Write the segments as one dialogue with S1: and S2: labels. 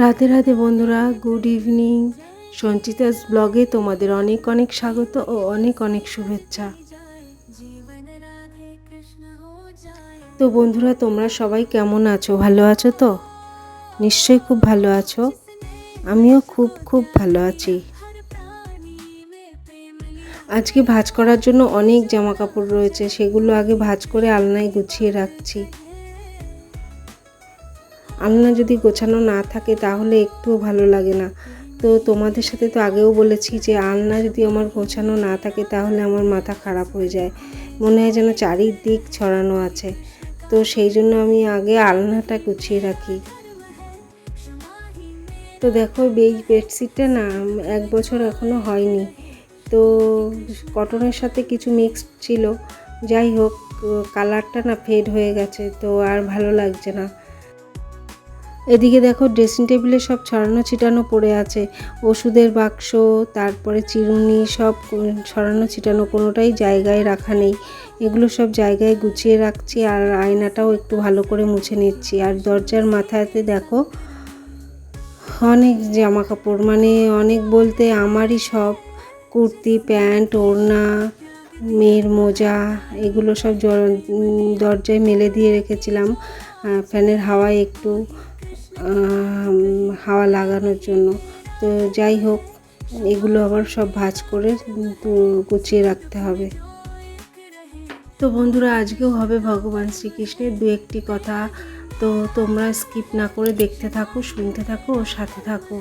S1: রাতে রাতে বন্ধুরা গুড ইভিনিং সঞ্চিতাস ব্লগে তোমাদের অনেক অনেক স্বাগত ও অনেক অনেক শুভেচ্ছা। তো বন্ধুরা, তোমরা সবাই কেমন আছো? ভালো আছো তো? নিশ্চয়ই খুব ভালো আছো। আমিও খুব খুব ভালো আছি। আজকে ভাজ করার জন্য অনেক জামা কাপড় রয়েছে, সেগুলো আগে ভাজ করে আলনায় গুছিয়ে রাখছি। আলনা যদি গোছানো না থাকে তাহলে একটুও ভালো লাগে না। তো তোমাদের সাথে তো আগেও বলেছি যে আলনা যদি আমার গোছানো না থাকে তাহলে আমার মাথা খারাপ হয়ে যায়। মনে হয় যেন চারিদিক ছড়ানো আছে। তো সেই জন্য আমি আগে আলনাটা গুছিয়ে রাখি। তো দেখো এই বেডশিটটা না এক বছর এখনও হয়নি। তো কটনের সাথে কিছু মিক্সড ছিল। যাই হোক কালারটা না ফেড হয়ে গেছে, তো আর ভালো লাগছে না। এদিকে দেখো ড্রেসিং টেবিলে সব ছড়ানো ছিটানো পড়ে আছে। ওষুধের বাক্স, তারপরে চিরুনি, সব ছড়ানো ছিটানো, কোনোটাই জায়গায় রাখা নেই। এগুলো সব জায়গায় গুছিয়ে রাখছি আর আয়নাটাও একটু ভালো করে মুছে নিচ্ছি। আর দরজার মাথাতে দেখো, অনেক জামা কাপড় মানে অনেক বলতে আমারই সব। কুর্তি, প্যান্ট, ওড়না, মেয়ের মোজা, এগুলো সব দরজায় মেলে দিয়ে রেখেছিলাম। ফ্যানের হাওয়ায় একটু। হাওয়া লাগানোর জন্য। তো যাই হোক, এগুলো আবার সব ভাজ করে গুছিয়ে রাখতে হবে। তো বন্ধুরা, আজকেও হবে ভগবান শ্রীকৃষ্ণের দু একটি কথা। তো তোমরা স্কিপ না করে দেখতে থাকো, শুনতে থাকো ও সাথে থাকো।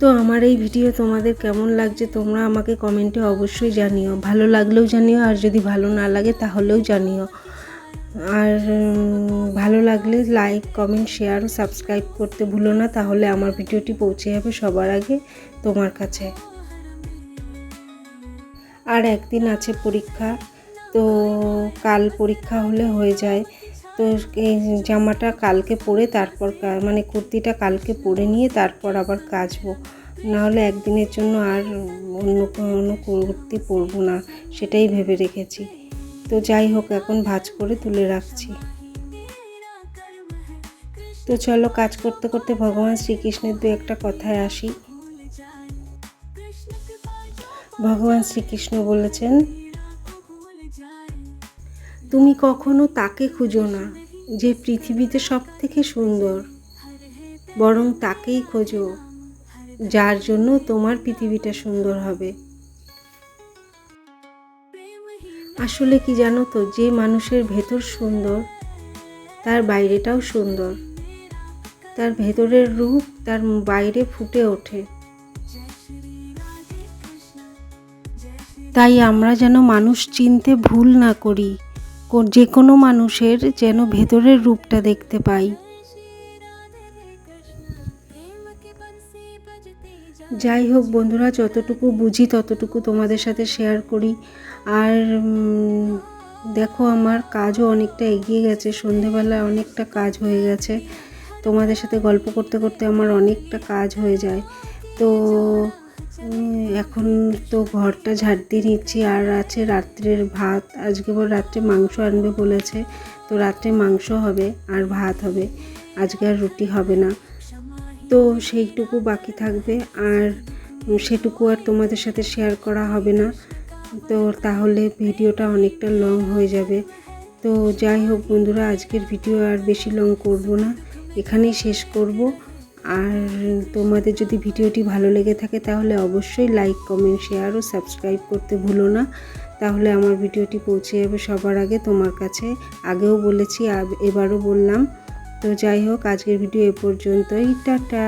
S1: তো আমার এই ভিডিও তোমাদের কেমন লাগছে তোমরা আমাকে কমেন্টে অবশ্যই জানিও। ভালো লাগলেও জানিও, আর যদি ভালো না লাগে তাহলেও জানিও। আর ভালো লাগলে লাইক কমেন্ট শেয়ার সাবস্ক্রাইব করতে ভুলো না, তাহলে আমার ভিডিওটি পৌঁছে যাবে সবার আগে তোমার কাছে। আর একদিন আছে পরীক্ষা, তো কাল পরীক্ষা হলে হয়ে যায়। তো এই জামাটা কালকে পরে, তারপর মানে কুর্তিটা কালকে পরে নিয়ে তারপর আবার কাচবো। নাহলে একদিনের জন্য আর অন্য কোনো কুর্তি পরবো না, সেটাই ভেবে রেখেছি। তো যাই হোক, এখন ভাজ করে তুলে রাখছি। তো চলো, কাজ করতে করতে ভগবান শ্রীকৃষ্ণের দু একটা কথায় আসি। ভগবান শ্রীকৃষ্ণ বলেছেন, তুমি কখনো তাকে খুঁজো না, যে পৃথিবীতে সব থেকে সুন্দর। বরং তাকেই খোঁজো, যার জন্য তোমার পৃথিবীটা সুন্দর হবে। আসলে কি জানো তো, যে মানুষের ভেতর সুন্দর, তার বাইরেটাও সুন্দর। তার ভেতরের রূপ তার বাইরে ফুটে ওঠে। তাই আমরা যেন মানুষ চিনতে ভুল না করি যে কোনো মানুষের যেন ভেতরের রূপটা দেখতে পাই। যাই হোক বন্ধুরা, যতটুকু বুঝি ততটুকু তোমাদের সাথে শেয়ার করি। আর দেখো আমার কাজও অনেকটা এগিয়ে গেছে। সন্ধেবেলা অনেকটা কাজ হয়ে গেছে। তোমাদের সাথে গল্প করতে করতে আমার অনেকটা কাজ হয়ে যায়। তো এখন তো ঘরটা ঝাড় দিয়ে নিচ্ছি। আর আছে রাত্রের ভাত। আজকে বল রাত্রে মাংস আনবে বলেছে। তো রাত্রে মাংস হবে আর ভাত হবে। আজকে আর রুটি হবে না। তো সেইটুকু বাকি থাকবে আর সেটুকু আর তোমাদের সাথে শেয়ার করা হবে না। তো তাহলে ভিডিওটা অনেকটা লং হয়ে যাবে। তো যাই হোক বন্ধুরা, আজকের ভিডিও আর বেশি লং করব না। এখানেই শেষ করব। আর তোমাদের যদি ভিডিওটি ভালো লেগে থাকে তাহলে অবশ্যই লাইক কমেন্ট শেয়ার ও সাবস্ক্রাইব করতে ভুলো না। তাহলে আমার ভিডিওটি পৌঁছে যাবে সবার আগে তোমার কাছে। আগেও বলেছি এবারও বললাম। তো যাই হোক আজকের ভিডিও এ পর্যন্তই টাটা।